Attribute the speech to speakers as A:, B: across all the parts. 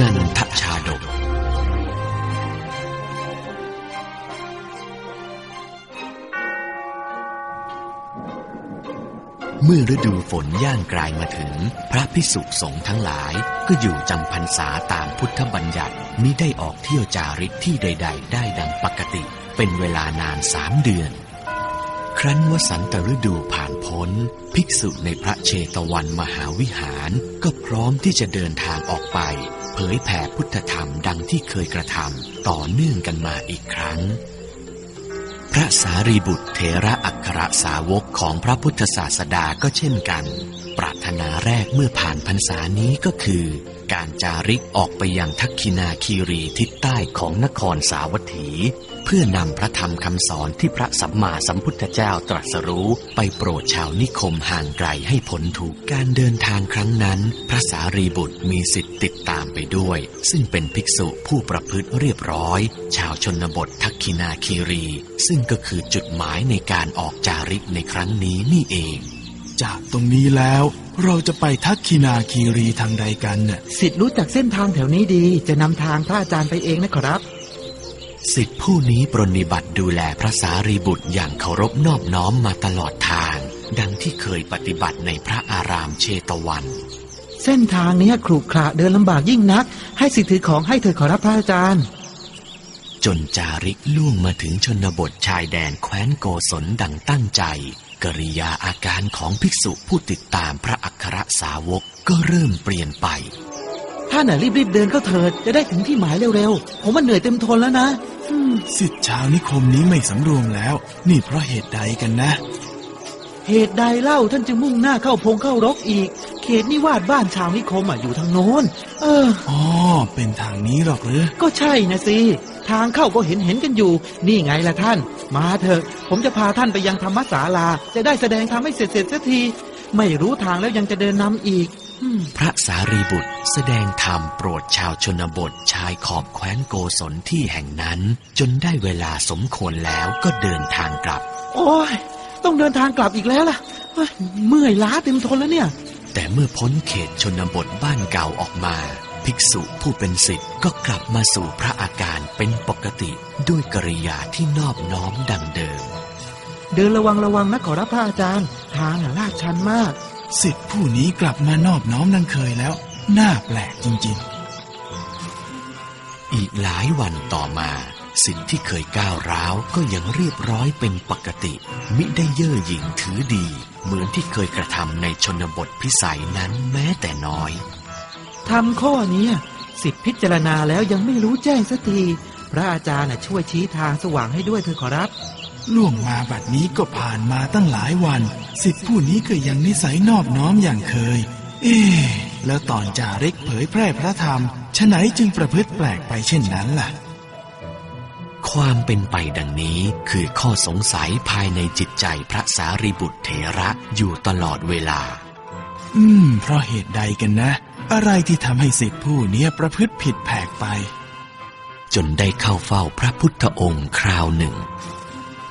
A: นันทชาดก เมื่อฤดูฝนย่างกลายมาถึง พระพิสุสงฆ์ทั้งหลายก็อยู่จำพรรษาตามพุทธบัญญัติมิได้ออกเที่ยวจาริกที่ใด ๆ ได้ดังปกติ เป็นเวลานานสามเดือน ครั้นวสันตฤดูผ่านพ้น ภิกษุในพระเชตวันมหาวิหาร ก็พร้อมที่จะเดินทางออกไป เผยแผ่พุทธธรรมดังที่เคยกระทำต่อเนื่องกันมาอีกครั้ง พระสารีบุตรเถระอัครสาวกของพระพุทธศาสดาก็เช่นกัน ปรารถนาแรกเมื่อผ่านพรรษานี้ก็คือ การจาริกออกไปยังทักคินาคีรีทิศใต้ของนครสาวัตถี พื่อนำพระธรรมคำสอนที่พระสัมมาสัมพุทธเจ้าตรัสรู้ไปโปรดชาวนิคมห่างไกลให้พ้นทุกข์การเดินทางครั้งนั้น พระสารีบุตรมีสิทธิ์ติดตามไปด้วย ซึ่งเป็นภิกษุผู้ประพฤติเรียบร้อย ชาวชนบททักคินาคีรี ซึ่งก็คือจุดหมายในการออกจาริกในครั้งนี้นี่เอง
B: จากตรงนี้แล้วเราจะไปทักคินาคีรีทางใดกันน่ะ
C: สิทธิ์รู้จักเส้นทางแถวนี้ดีจะนำทางพระอาจารย์ไปเองนะครับ
A: สิทธิผู้นี้ปรนนิบัติดูแลพระสารีบุตรอย่างเคารพนอบน้อมมาตลอดทาง ดังที่เคยปฏิบัติในพระอารามเชตวัน
C: เส้นทางเนี้ยขรุขระเดินลำบากยิ่งนัก ให้สิทธิ์ถือของให้เธอขอรับพระอาจารย์
A: จนจาริกล่วงมาถึงชนบทชายแดนแคว้นโกศลดังตั้งใจ กริยาอาการของภิกษุผู้ติดตามพระอัครสาวกก็เริ่มเปลี่ยนไป
C: ท่านน่ะรีบๆเดินเข้าเถิดจะได้ถึงที่หมายเร็วๆ ผมมันเหนื่อยเต็มทนแล้วนะอืม
B: สิทธิชาวนิคมนี้ไม่สำรวมแล้ว นี่เพราะเหตุใดกันนะ
C: เหตุใดเล่าท่านจึงมุ่งหน้าเข้าพงเข้ารกอีก เขตนิวาสบ้านชาวนิคมอะอยู่ทางโน้น เออ
B: อ๋อเป็นทางนี้หรอกหรือ
C: ก็ใช่นะสิทางเข้าก็เห็นเห็นๆกันอยู่ นี่ไงล่ะท่าน มาเถอะ ผมจะพาท่านไปยังธรรมศาลา จะได้แสดงธรรมให้เสร็จเสร็จๆสักที ไม่รู้ทางแล้วยังจะเดินนำอีกอืม
A: พระสารีบุตรแสดงธรรมโปรดชาวชนบทชายขอบแคว้นโกศลที่แห่งนั้น จนได้เวลาสมควรแล้วก็เดินทางกลับ
C: โอ้ย ต้องเดินทางกลับอีกแล้วล่ะเฮ้ยเมื่อยล้าเต็มทนแล้วเนี่ย
A: แต่เมื่อพ้นเขตชนบทบ้านเก่าออกมา ภิกษุผู้เป็นศิษย์ก็กลับมาสู่พระอาการเป็นปกติด้วยกริยาที่นอบน้อมดังเดิม
C: เดินระวังระวังนะขอรับพระอาจารย์ ทางน่ะลาดชันมาก
B: สิทธิผู้นี้กลับมานอบน้อมดังเคยแล้ว น่าแปลกจริงๆ
A: อีกหลายวันต่อมาสิ่งที่เคยก้าวร้าวก็ยังเรียบร้อยเป็นปกติ มิได้เย่อหยิ่งถือดี เหมือนที่เคยกระทำในชนบทพิสัยนั้นแม้แต่น้อย
C: ทำข้อนี้สิทธิพิจารณาแล้วยังไม่รู้แจ้งสักที พระอาจารย์ช่วยชี้ทางสว่างให้ด้วยเถอขอรับ
B: ล่วงมาบัดนี้ก็ผ่านมาตั้งหลายวัน สิทธิผู้นี้ก็ยังนิสัยนอบน้อมอย่างเคย เอ๊ะแล้วตอนจาริกเผยแพร่พระธรรมฉะไหนจึงประพฤติแปลกไปเช่นนั้นล่ะ
A: ความเป็นไปดังนี้คือข้อสงสัยภายในจิตใจพระสารีบุตรเถระอยู่ตลอดเวลา
B: อืม เพราะเหตุใดกันนะ อะไรที่ทำให้สิทธิผู้เนี้ยประพฤติผิดแผกไป
A: จนได้เข้าเฝ้าพระพุทธองค์คราวหนึ่ง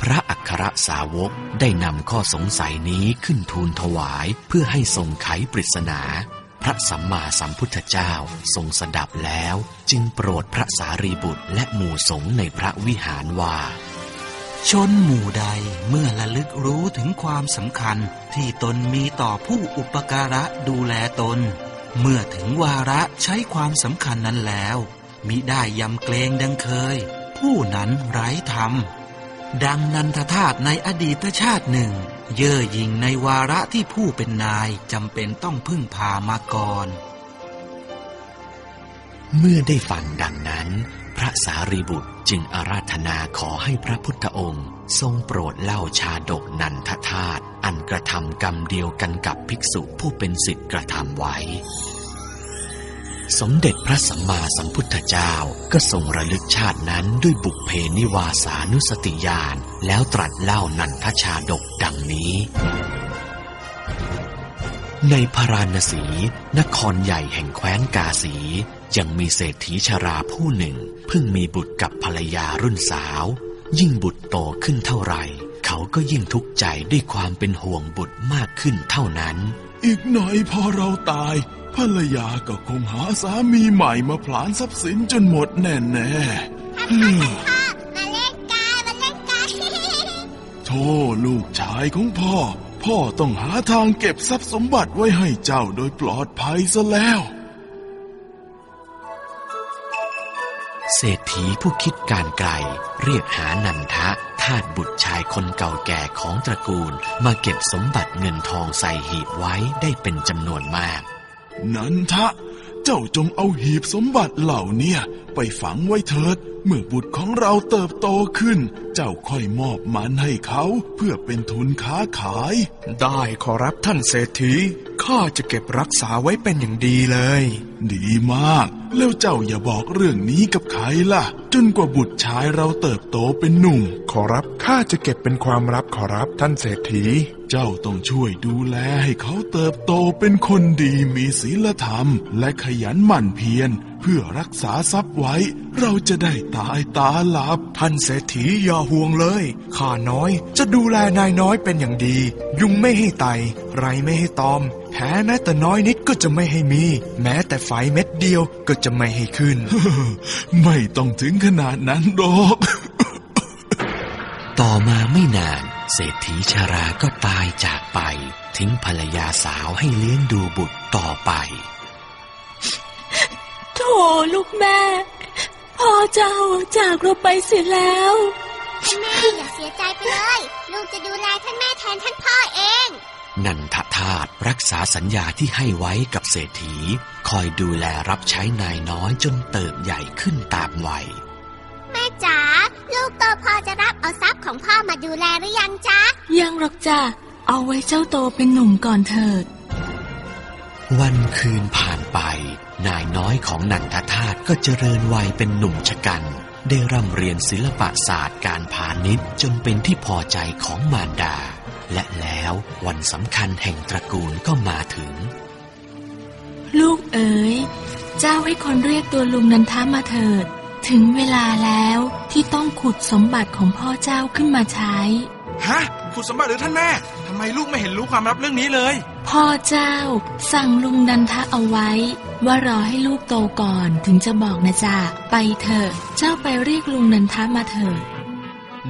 A: พระอัครสาวกได้นำข้อสงสัยนี้ขึ้นทูลถวายเพื่อให้ทรงไขปริศนา พระสัมมาสัมพุทธเจ้าทรงสดับแล้ว จึงโปรดพระสารีบุตรและหมู่สงฆ์ในพระวิหารว่า
D: ชนหมู่ใดเมื่อระลึกรู้ถึงความสำคัญที่ตนมีต่อผู้อุปการะดูแลตน เมื่อถึงวาระใช้ความสำคัญนั้นแล้วมิได้ยำเกรงดังเคย ผู้นั้นไร้ธรรม ดังนันทธาตุในอดีตชาติหนึ่ง เย่อหยิ่งในวาระที่ผู้เป็นนายจำเป็นต้องพึ่งพามาก่อน
A: เมื่อได้ฟังดังนั้น พระสารีบุตรจึงอาราธนาขอให้พระพุทธองค์ ทรงโปรดเล่าชาดกนันทธาตุอันกระทำกรรมเดียวกันกับภิกษุผู้เป็นสิทธิ์กระทำไว้ สมเด็จพระสัมมาสัมพุทธเจ้าก็ทรงระลึกชาตินั้นด้วยบุพเพนิวาสานุสติญาณแล้วตรัสเล่านันทชาดกดังนี้ ในพาราณสี นครใหญ่แห่งแคว้นกาสี ยังมีเศรษฐีชราผู้หนึ่ง เพิ่งมีบุตรกับภรรยารุ่นสาว ยิ่งบุตรโตขึ้นเท่าไหร่ ก็ยิ่งทุกข์ใจด้วยความเป็นห่วงบุตรมากขึ้นเท่านั้น
B: อีกหน่อยพอเราตาย ภรรยาก็คงหาสามีใหม่มาผลานทรัพย์สินจนหมดแน่แน่ๆอืม
E: มาเล่นกันมาเล่นกัน
B: โธ่ลูกชายของพ่อ พ่อต้องหาทางเก็บทรัพย์สมบัติไว้ให้เจ้าโดยปลอดภัยซะแล้ว
A: เศรษฐีผู้คิดการไกล เรียกหานันทะทาสบุตรชายคนเก่าแก่ของตระกูล มาเก็บสมบัติเงินทองใส่หีบไว้ได้เป็นจำนวนมาก
B: นันทะ เจ้าจงเอาหีบสมบัติเหล่าเนี้ยไปฝังไว้เถิด เมื่อบุตรของเราเติบโตขึ้น เจ้าค่อยมอบมันให้เขาเพื่อเป็นทุนค้าขาย
F: ได้ขอรับท่านเศรษฐี ข้าจะเก็บรักษาไว้เป็นอย่างดีเลย
B: ดีมาก แล้วเจ้าอย่าบอกเรื่องนี้กับใครล่ะ จนกว่าบุตรชายเราเติบโตเป็นหนุ่ม
F: ขอรับข้าจะเก็บเป็นความลับขอรับท่านเศรษฐี
B: เจ้าต้องช่วยดูแลให้เขาเติบโตเป็นคนดีมีศีลธรรม และขยันหมั่นเพียรเพื่อรักษาทรัพย์ไว้ เราจะได้ตายตาหลับ
F: ท่านเศรษฐีอย่าห่วงเลยข้าน้อย จะดูแลนายน้อยเป็นอย่างดี ยุงไม่ให้ไต ไรไม่ให้ตอม แผลแม้แต่น้อยนิดก็จะไม่ให้มี แม้แต่ไฟเม็ดเดียวก็จะไม่ให้ขึ้น
B: ไม่ต้องถึงขนาดนั้นหรอก
A: ต่อมาไม่นาน เศรษฐีชาราก็ตายจากไป ทิ้งภรรยาสาวให้เลี้ยงดูบุตรต่อไป
G: โถลูกแม่พ่อเจ้าจากเราไปเสียแล้ว
E: ท่านแม่อย่าเสียใจไปเลย ลูกจะดูแลท่านแม่แทนท่านพ่อเอง
A: นันท ธาตรักษาสัญญาที่ให้ไว้กับเศรษฐี คอยดูแลรับใช้นายน้อยจนเติบใหญ่ขึ้นตามวัย
E: แม่จ๋าลูกโตพอจะรับเอาทรัพย์ของพ่อมาดูแลหรือยังจ๊ะ
G: ยังหรอกจ้ะเอาไว้เจ้าโตเป็นหนุ่มก่อนเถิด
A: วันคืนผ่านไป นายน้อยของนันทธาตก็เจริญวัยเป็นหนุ่มชะกัน ได้ร่ำเรียนศิลปศาสตร์การพาณิชย์จนเป็นที่พอใจของมารดา และแล้ววันสำคัญแห่งตระกูลก็มาถึง
G: ลูกเอ๋ย เจ้าให้คนเรียกตัวลุงนันทามาเถิด ถึงเวลาแล้วที่ต้องขุดสมบัติของพ่อเจ้าขึ้นมาใช้
F: ฮะคุณสมบัติหรือท่านแม่ทำไมลูกไม่เห็นรู้ความลับเรื่องนี้เลย
G: พ่อเจ้าสั่งลุงนันทะเอาไว้ ว่ารอให้ลูกโตก่อนถึงจะบอกนะจ๊ะไปเถอะเจ้าไปเรียกลุงนันทะมาเถิด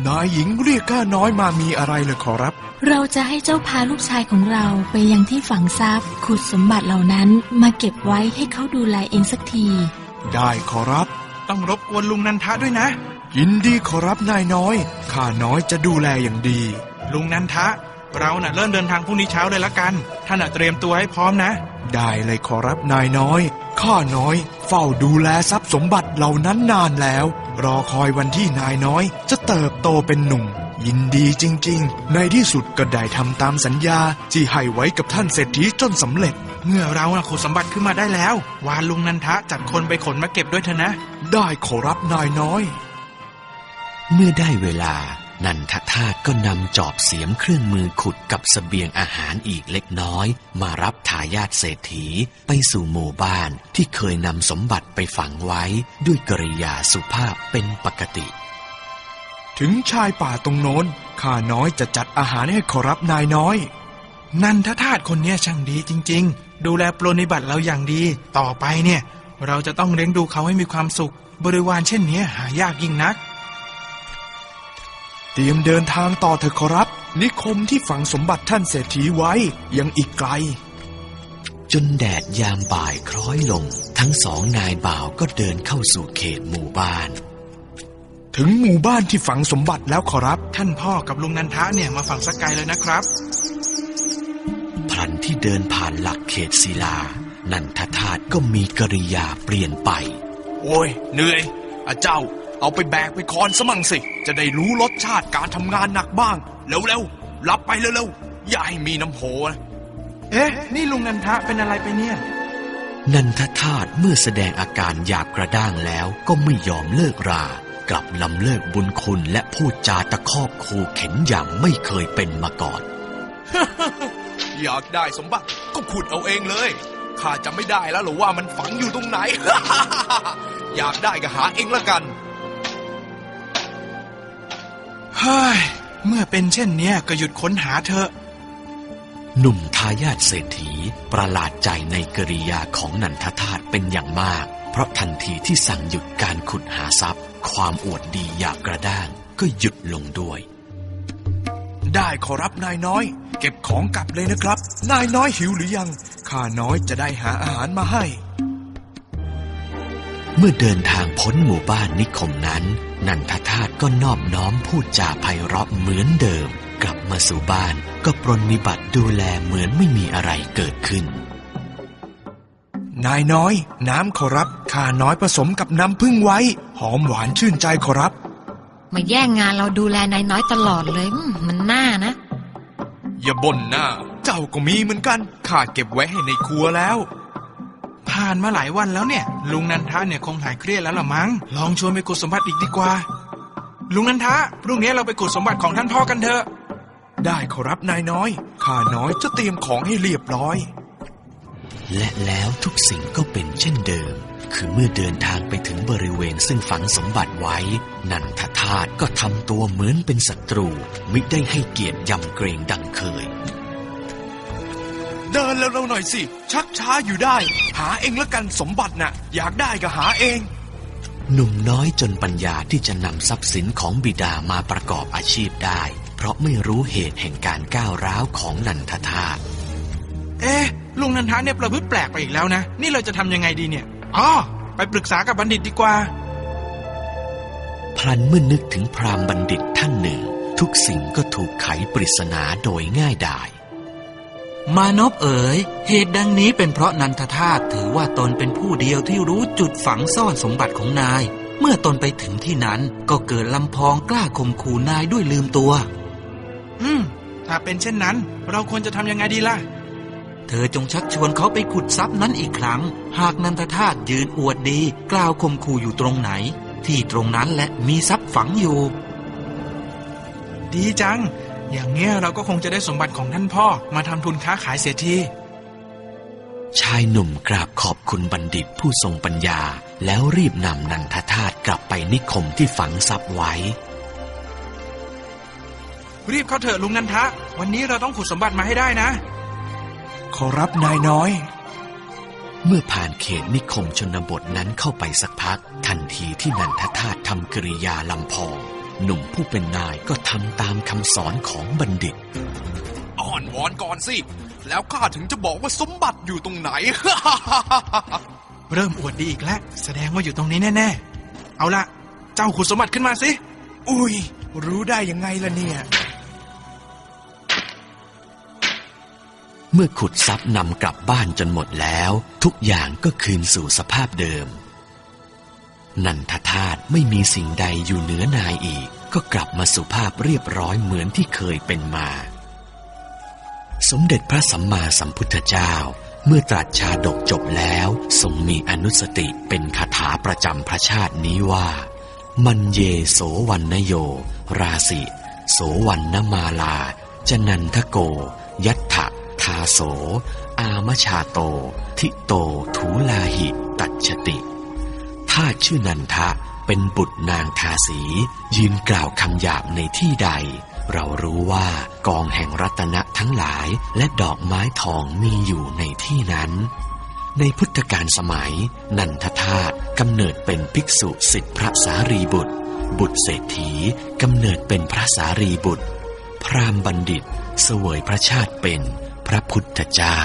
F: นายหญิงเรียกข้าน้อยมามีอะไรเลยขอรับ
G: เราจะให้เจ้าพาลูกชายของเราไปยังที่ฝังทรัพย์ขุดสมบัติเหล่านั้นมาเก็บไว้ให้เขาดูแลเองสักที
F: ได้ขอรับ ต้องรบกวนลุงนันทะด้วยนะ ยินดีขอรับนายน้อย ข้าน้อยจะดูแลอย่างดี ลุงนันทะ เราน่ะเริ่มเดินทางพรุ่งนี้เช้าเลยละกัน ท่านน่ะเตรียมตัวให้พร้อมนะ ได้เลยขอรับนายน้อย ข้าน้อย เฝ้าดูแลทรัพย์สมบัติเหล่านั้นนานแล้ว รอคอยวันที่นายน้อย จะเติบโตเป็นหนุ่ม ยินดีจริง ๆ ในที่สุดก็ได้ทำตามสัญญาที่ให้ไว้กับท่านเศรษฐีจนสำเร็จ เมื่อเราขุดสมบัติขึ้นมาได้แล้ว วานลุงนันทะจัดคนไปขนมาเก็บด้วยเถอะนะ ได้ขอรับนายน้อย
A: เมื่อได้เวลา นันทธาตก็นำจอบเสียมเครื่องมือขุดกับสเสบียงอาหารอีกเล็กน้อย มารับทายาทเศรษฐีไปสู่หมู่บ้านที่เคยนำสมบัติไปฝังไว้ด้วยกริยาสุภาพเป็นปกติ
F: ถึงชายป่าตรงโน้นข้าน้อยจะจัดอาหารให้ขอรับนายน้อย นันทธาตคนเนี้ยช่างดีจริง ๆ ดูแลปรนิบัติเราอย่างดี ต่อไปเนี่ย เราจะต้องเลี้ยงดูเขาให้มีความสุข บริวารเช่นนี้หายากยิ่งนัก เตรียมเดินทางต่อเถอะขอรับ นิคมที่ฝังสมบัติท่านเศรษฐีไว้ยังอีกไกล
A: จนแดดยามบ่ายคล้อยลง ทั้งสองนายบ่าวก็เดินเข้าสู่เขตหมู่บ้าน
F: ถึงหมู่บ้านที่ฝังสมบัติแล้วขอรับ ท่านพ่อกับลุงนันทะเนี่ยมาฝังสกไกลเลยนะครับ
A: พลันที่เดินผ่านหลักเขตศิลา นันทธาตก็มีกริยาเปลี่ยนไป
F: โอ้ยเหนื่อยอาเจ้า เอาไปแบกไปคอนสมั่งสิ จะได้รู้รสชาติการทำงานหนักบ้าง เร็วๆ รับไปเร็วๆ อย่าให้มีน้ำโหนะ เอ๊ะ นี่ลุงนันทะเป็นอะไรไปเนี่ย
A: นันทธาตเมื่อแสดงอาการหยาบกระด้างแล้วก็ไม่ยอมเลิกรา กลับลำเลิกบุญคุณและพูดจาตะคอกคูเข็นอย่างไม่เคยเป็นมาก่อน
F: อยากได้สมบัติก็ขุดเอาเองเลยข้าจะไม่ได้แล้วหรอว่ามันฝังอยู่ตรงไหน อยากได้ก็หาเองละกัน เฮ้ย เมื่อเป็นเช่นเนี้ยก็หยุดค้นหาเถอะ
A: หนุ่มทายาทเศรษฐีประหลาดใจในกริยาของนันทธาตุเป็นอย่างมาก เพราะทันทีที่สั่งหยุดการขุดหาทรัพย์ ความอวดดีอยากกระด้างก็หยุดลงด้วย
F: ได้ขอรับนายน้อย เก็บของกลับเลยนะครับ นายน้อยหิวหรือยังข้าน้อยจะได้หาอาหารมาให้
A: เมื่อเดินทางพ้นหมู่บ้านนิคมนั้น นันทธาตุก็นอบน้อมพูดจาไพเราะเหมือนเดิม กลับมาสู่บ้านก็ปรนนิบัติดูแลเหมือนไม่มีอะไรเกิดขึ้น
F: นายน้อย น้ำขอรับข้าน้อยผสมกับน้ำพึ่งไว้ หอมหวานชื่นใจขอรับ
H: มาแย่งงานเราดูแลนายน้อยตลอดเลยอืมมันน่านะ
F: อย่าบ่นหน้า เจ้าก็มีเหมือนกันข้าเก็บไว้ให้ในครัวแล้ว ผ่านมาหลายวันแล้วเนี่ย ลุงนันทะเนี่ยคงหายเครียดแล้วล่ะมั้ง ลองชวนไปขุดสมบัติอีกดีกว่า ลุงนันทะพรุ่งนี้เราไปขุดสมบัติของท่านพ่อกันเถอะ ได้ขอรับนายน้อย ข้าน้อยจะเตรียมของให้เรียบร้อย
A: และแล้วทุกสิ่งก็เป็นเช่นเดิม คือเมื่อเดินทางไปถึงบริเวณซึ่งฝังสมบัติไว้ นันทธาตุก็ทำตัวเหมือนเป็นศัตรู มิได้ให้เกียรติยำเกรงดังเคย
F: เดินเร็วๆหน่อยสิ ชักช้าอยู่ได้ หาเองละกันสมบัติน่ะ อยากได้ก็หาเอง
A: หนุ่มน้อยจนปัญญาที่จะนำทรัพย์สินของบิดามาประกอบอาชีพได้ เพราะไม่รู้เหตุแห่งการก้าวร้าวของนันทธาตุ
F: เอ๊ะลุงนันทะเนี่ยประพฤติแปลกไปอีกแล้วนะ นี่เราจะทำยังไงดีเนี่ยอ๋อไปปรึกษากับบัณฑิตดีกว่า
A: พลันเมื่อนึกถึงพราหมณ์บัณฑิตท่านหนึ่ง ทุกสิ่งก็ถูกไขปริศนาโดยง่ายดาย
D: มานพเอ๋ย เหตุดังนี้เป็นเพราะนันทธาตุถือว่าตนเป็นผู้เดียวที่รู้จุดฝังซ่อนสมบัติของนาย เมื่อตนไปถึงที่นั้นก็เกิดลำพองกล้าข่มขู่นายด้วยลืมตัว
F: อืม ถ้าเป็นเช่นนั้น เราควรจะทำยังไงดีล่ะ
D: เธอจงชักชวนเขาไปขุดทรัพย์นั้นอีกครั้ง หากนันทธาตุยืนอวดดี กล่าวข่มขู่อยู่ตรงไหน ที่ตรงนั้นแหละมีทรัพย์ฝังอยู่
F: ดีจัง อย่างเงี้ยเราก็คงจะได้สมบัติของท่านพ่อมาทำทุนค้าขายเสียที
A: ชายหนุ่มกราบขอบคุณบัณฑิตผู้ทรงปัญญา แล้วรีบนำนันทธาตุกลับไปนิคมที่ฝังทรัพย์ไว้
F: รีบเข้าเถอะลุงนันทะ วันนี้เราต้องขุดสมบัติมาให้ได้นะ ขอรับนายน้อย
A: เมื่อผ่านเขตนิคมชนบทนั้นเข้าไปสักพัก ทันทีที่นันทธาตุทำกริยาลำพอง หนุ่มผู้เป็นนายก็ทำตามคำสอนของบัณฑิต
F: อ่อนวอนก่อนสิ แล้วข้าถึงจะบอกว่าสมบัติอยู่ตรงไหน เริ่มอวดดีอีกแล้ว แสดงว่าอยู่ตรงนี้แน่ ๆ เอาละเจ้าขุดสมบัติขึ้นมาสิ อุ้ย รู้ได้ยังไงล่ะเนี่ย
A: เมื่อขุดทรัพย์นำกลับบ้านจนหมดแล้ว ทุกอย่างก็คืนสู่สภาพเดิม นันทธาตุไม่มีสิ่งใดอยู่เหนือนายอีก ก็กลับมาสุภาพเรียบร้อยเหมือนที่เคยเป็นมา สมเด็จพระสัมมาสัมพุทธเจ้า เมื่อตรัสชาดกจบแล้วทรงมีอนุสติเป็นคาถาประจำพระชาตินี้ว่า มันเยโสวันนโย ราสิโสวันนมาลา จนันทโก ยัตถะทาโส อามชาโต ทิโต ถูลาหิ ตัจฉติ ถ้าชื่อนันทะเป็นบุตรนางทาสี ยืนกล่าวคำหยาบในที่ใด เรารู้ว่ากองแห่งรัตนะทั้งหลายและดอกไม้ทองมีอยู่ในที่นั้น ในพุทธกาลสมัย นันทธาตุกำเนิดเป็นภิกษุสิทธิพระสารีบุตร บุตรเศรษฐีกำเนิดเป็นพระสารีบุตร พราหมณ์บัณฑิต เสวยพระชาติเป็นพระพุทธเจ้า